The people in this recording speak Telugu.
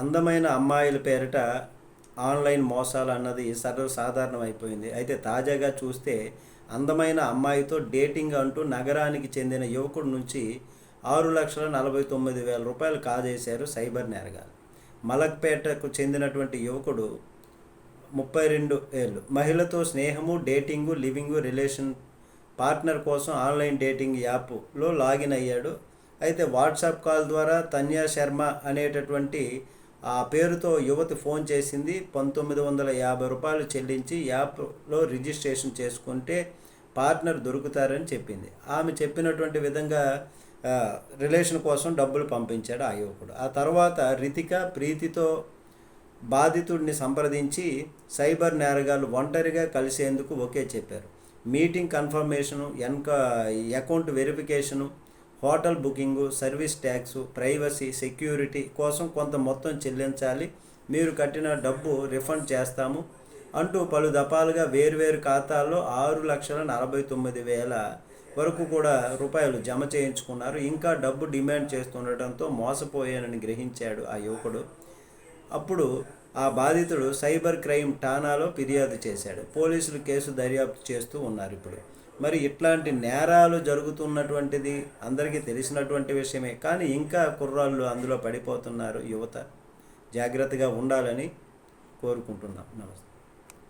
అందమైన అమ్మాయిల పేరిట ఆన్లైన్ మోసాలు అన్నది సర్వసాధారణమైపోయింది అయితే తాజాగా చూస్తే అందమైన అమ్మాయితో డేటింగ్ అంటూ నగరానికి చెందిన యువకుడి నుంచి ఆరు లక్షల నలభై తొమ్మిది వేల రూపాయలు కాజేశారు సైబర్ నేరగాలు మలక్పేటకు చెందినటువంటి యువకుడు ముప్పై రెండు ఏళ్ళు. మహిళతో స్నేహము డేటింగు లివింగు రిలేషన్ పార్ట్నర్ కోసం ఆన్లైన్ డేటింగ్ యాప్లో లాగిన్ అయ్యాడు. అయితే వాట్సాప్ కాల్ ద్వారా తన్యా శర్మ అనేటటువంటి ఆ పేరుతో యువతి ఫోన్ చేసింది. పంతొమ్మిది వందల యాభై రూపాయలు చెల్లించి యాప్లో రిజిస్ట్రేషన్ చేసుకుంటే పార్ట్నర్ దొరుకుతారని చెప్పింది. ఆమె చెప్పినటువంటి విధంగా రిలేషన్ కోసం డబ్బులు పంపించాడు ఆ యువకుడు. ఆ తర్వాత రితిక ప్రీతితో బాధితుడిని సంప్రదించి సైబర్ నేరగాళ్ళు ఒంటరిగా కలిసేందుకు ఒకే చెప్పారు. Meeting confirmation ఎన్క account verification hotel booking service tax privacy security కోసం కొంత మొత్తం చెల్లించాలి. మీరు కట్టిన డబ్బు రిఫండ్ చేస్తాము అంటూ పలు దఫాలుగా వేర్వేరు ఖాతాల్లో ఆరు లక్షల నలభై తొమ్మిది వేల వరకు కూడా రూపాయలు జమ చేయించుకున్నారు. ఇంకా డబ్బు డిమాండ్ చేస్తుండటంతో మోసపోయానని గ్రహించాడు ఆ యువకుడు. అప్పుడు ఆ బాధితుడు సైబర్ క్రైమ్ ఠానాలో ఫిర్యాదు చేశాడు. పోలీసులు కేసు దర్యాప్తు చేస్తూ ఉన్నారు ఇప్పుడు. మరి ఇట్లాంటి నేరాలు జరుగుతున్నటువంటిది అందరికీ తెలిసినటువంటి విషయమే. కానీ ఇంకా కుర్రాళ్ళు అందులో పడిపోతున్నారు యువత. జాగ్రత్తగా ఉండాలని కోరుకుంటున్నాం. నమస్తే.